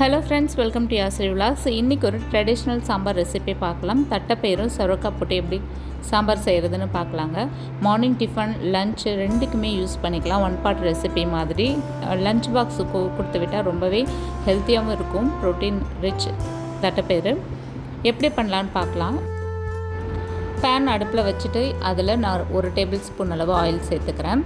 Hello friends welcome to Yasiri Vilas இன்றைக்கி ஒரு traditional sambar recipe பார்க்கலாம். தட்டைப்பயிரும் சொரக்காய் போட்டு எப்படி சாம்பார் செய்கிறதுன்னு பார்க்கலாங்க. மார்னிங் டிஃபன் லன்ச் ரெண்டுக்குமே யூஸ் பண்ணிக்கலாம். ஒன் பார்ட் ரெசிபி மாதிரி. லன்ச் பாக்ஸு கொடுத்து விட்டால் ரொம்பவே ஹெல்த்தியாகவும் இருக்கும். ப்ரோட்டீன் ரிச் தட்டைப்பயிறு. எப்படி பண்ணலான்னு பார்க்கலாம். பேன் அடுப்பில் வச்சுட்டு அதில் நான் ஒரு டேபிள் ஸ்பூன் அளவு ஆயில் சேர்த்துக்கிறேன்.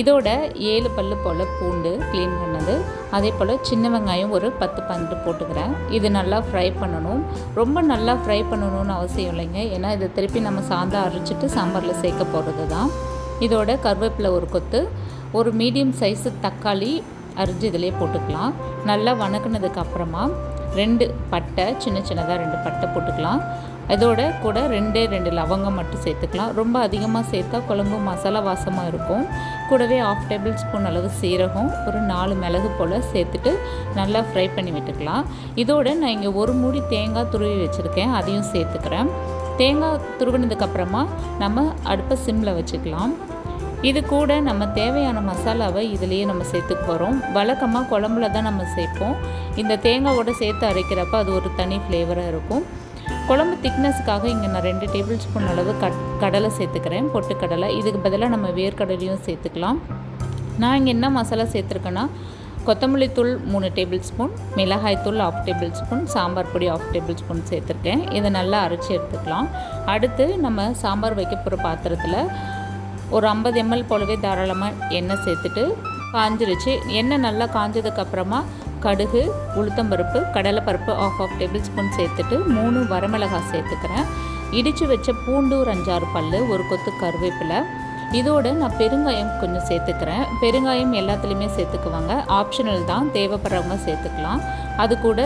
இதோட ஏழு பல்லு போல் பூண்டு க்ளீன் பண்ணது. அதே போல் சின்ன வெங்காயம் ஒரு பத்து பன்னெண்டு போட்டுக்கிறேன். இது நல்லா ஃப்ரை பண்ணணும். ரொம்ப நல்லா ஃப்ரை பண்ணணும்னு அவசியம் இல்லைங்க. ஏன்னா இதை திருப்பி நம்ம சாந்தா அரைச்சிட்டு சாம்பாரில் சேர்க்க போகிறது தான் இதோட கருவேப்பிலை ஒரு கொத்து ஒரு மீடியம் சைஸு தக்காளி அரிஞ்சு இதிலே போட்டுக்கலாம். நல்லா வணக்குனதுக்கு அப்புறமா ரெண்டு பட்டை சின்ன சின்னதாக ரெண்டு பட்டை போட்டுக்கலாம். இதோட கூட ரெண்டே ரெண்டு லவங்கம் மட்டும் சேர்த்துக்கலாம். ரொம்ப அதிகமாக சேர்த்தா குழம்பு மசாலா வாசமாக இருக்கும். கூடவே ஆஃப் டேபிள் ஸ்பூன் அளவு சீரகம் ஒரு நாலு மிளகு போல் சேர்த்துட்டு நல்லா ஃப்ரை பண்ணி விட்டுக்கலாம். இதோட நான் இங்கே ஒரு மூடி தேங்காய் துருவி வச்சுருக்கேன். அதையும் சேர்த்துக்கிறேன். தேங்காய் துருவினதுக்கப்புறமா நம்ம அடுப்பை சிம்மில் வச்சுக்கலாம். இது கூட நம்ம தேவையான மசாலாவை இதுலேயே நம்ம சேர்த்துக்க போகிறோம் வழக்கமாக குழம்புல தான் நம்ம சேர்ப்போம். இந்த தேங்காவோட சேர்த்து அரைக்கிறப்ப அது ஒரு தனி ஃப்ளேவராக இருக்கும். குழம்பு திக்னஸ்க்காக இங்கே நான் ரெண்டு டேபிள் ஸ்பூன் அளவு கட் கடலை சேர்த்துக்கிறேன். பொட்டுக்கடலை இதுக்கு பதிலாக நம்ம வேர்க்கடலையும் சேர்த்துக்கலாம். நான் இங்கே என்ன மசாலா சேர்த்துருக்கேன்னா கொத்தமல்லி தூள் மூணு டேபிள் ஸ்பூன் மிளகாய் தூள் ஆஃப் டேபிள் ஸ்பூன் சாம்பார் பொடி ஆஃப் டேபிள் ஸ்பூன் சேர்த்துருக்கேன். இதை நல்லா அரைச்சி எடுத்துக்கலாம். அடுத்து நம்ம சாம்பார் வைக்க போகிற பாத்திரத்தில் ஒரு ஐம்பது எம்எல் போலவே தாராளமாக எண்ணெய் சேர்த்துட்டு காஞ்சிருச்சு. எண்ணெய் நல்லா காஞ்சதுக்கப்புறமா கடுகு உளுத்தம்பருப்பு கடலைப்பருப்பு ஆஃப் ஆஃப் டேபிள் ஸ்பூன் சேர்த்துட்டு மூணு வரமிளகாய் சேர்த்துக்கிறேன். இடித்து வச்ச பூண்டு ஒரு அஞ்சாறு பல் ஒரு கொத்து கருவேப்பிலை. இதோடு நான் பெருங்காயம் கொஞ்சம் சேர்த்துக்கிறேன். பெருங்காயம் எல்லாத்துலேயுமே சேர்த்துக்குவாங்க. ஆப்ஷனல் தான் தேவைப்படுறவங்க சேர்த்துக்கலாம். அது கூட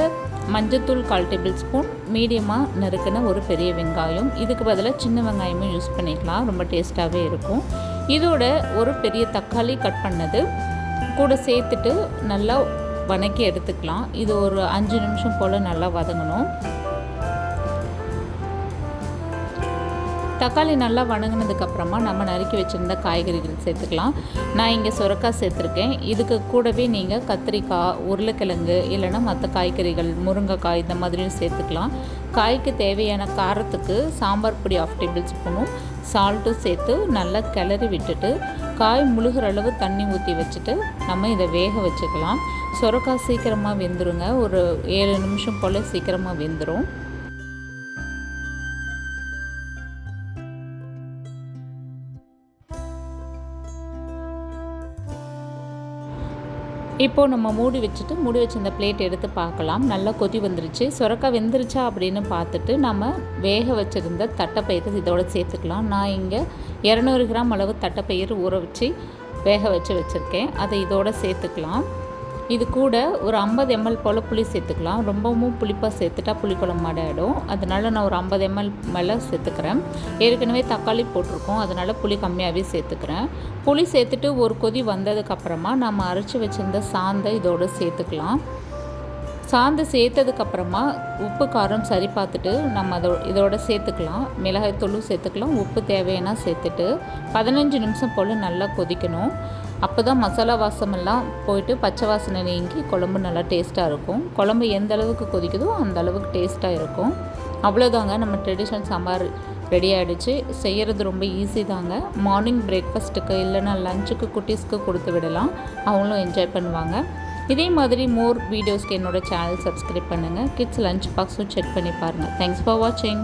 மஞ்சத்தூள் கால் டேபிள் ஸ்பூன் மீடியமாக நறுக்கின ஒரு பெரிய வெங்காயம். இதுக்கு பதிலாக சின்ன வெங்காயமும் யூஸ் பண்ணிக்கலாம். ரொம்ப டேஸ்ட்டாகவே இருக்கும். இதோட ஒரு பெரிய தக்காளி கட் பண்ணது. கூட சேர்த்துட்டு நல்லா வதக்கி எடுத்துக்கலாம். இது ஒரு அஞ்சு நிமிஷம் போல் நல்லா வதங்கணும். தக்காளி நல்லா வணங்கினதுக்கப்புறமா நம்ம நறுக்கி வச்சுருந்த காய்கறிகள் சேர்த்துக்கலாம். நான் இங்கே சுரக்காய் சேர்த்துருக்கேன். இதுக்கு கூடவே நீங்கள் கத்திரிக்காய் உருளைக்கிழங்கு இல்லைன்னா மற்ற காய்கறிகள் முருங்கைக்காய் இந்த மாதிரியும் சேர்த்துக்கலாம். காய்க்கு தேவையான காரத்துக்கு சாம்பார் பொடி ஆஃப் டேபிள் ஸ்பூனும் சால்ட்டும் சேர்த்து நல்லா கிளறி விட்டுட்டு காய் முழுகிற அளவு தண்ணி ஊற்றி வச்சுட்டு நம்ம இதை வேக வச்சுக்கலாம். சுரக்காய் சீக்கிரமாக வெந்துருங்க. ஒரு ஏழு நிமிஷம் போல் சீக்கிரமாக வெந்துடும் இப்போது நம்ம மூடி வச்சுட்டு மூடி வச்சிருந்த பிளேட் எடுத்து பார்க்கலாம். நல்லா கொதி வந்துருச்சு. சுரக்காய் வெந்துருச்சா அப்படின்னு பார்த்துட்டு நம்ம வேக வச்சுருந்த தட்டைப்பயிறு இதோடு சேர்த்துக்கலாம். நான் இங்கே இரநூறு கிராம் அளவு தட்டைப்பயிறு ஊற வச்சு வேக வச்சு வச்சுருக்கேன். அதை இதோடு சேர்த்துக்கலாம். இது கூட ஒரு ஐம்பது எம்எல் போல் புளி சேர்த்துக்கலாம். ரொம்பவும் புளிப்பாக சேர்த்துட்டா புளிக்குழம்பு மாட ஆகிடும் அதனால் நான் ஒரு ஐம்பது எம்எல் மேலே சேர்த்துக்கிறேன். ஏற்கனவே தக்காளி போட்டிருக்கோம். அதனால் புளி கம்மியாகவே சேர்த்துக்கிறேன். புளி சேர்த்துட்டு ஒரு கொதி வந்ததுக்கப்புறமா நம்ம அரைச்சி வச்சுருந்த சாந்தை இதோடு சேர்த்துக்கலாம். சாந்து சேர்த்ததுக்கப்புறமா உப்பு காரம் சரி பார்த்துட்டு நம்ம அதோ இதோட சேர்த்துக்கலாம். மிளகாய் தூளும் சேர்த்துக்கலாம். உப்பு தேவையான சேர்த்துட்டு பதினஞ்சு நிமிஷம் போல் நல்லா கொதிக்கணும். அப்போ தான் மசாலா வாசமெல்லாம் போயிட்டு பச்சை வாசனை நீங்கி குழம்பு நல்லா டேஸ்ட்டாக இருக்கும். குழம்பு எந்த அளவுக்கு கொதிக்குதோ அந்த அளவுக்கு டேஸ்ட்டாக இருக்கும். அவ்வளோதாங்க நம்ம ட்ரெடிஷ்னல் சாம்பார் ரெடி ஆகிடுச்சு செய்கிறது ரொம்ப ஈஸி தாங்க. மார்னிங் பிரேக்ஃபாஸ்ட்டுக்கு இல்லைன்னா லஞ்சுக்கு குட்டீஸ்க்கு கொடுத்து விடலாம். அவங்களும் என்ஜாய் பண்ணுவாங்க. இதே மாதிரி மோர் வீடியோஸ்க்கு என்னோடய சேனல் சப்ஸ்கிரைப் பண்ணுங்கள் கிட்ஸ் லஞ்ச் பாக்ஸும் செக் பண்ணி பாருங்கள் தேங்க்ஸ் ஃபார் வாட்சிங்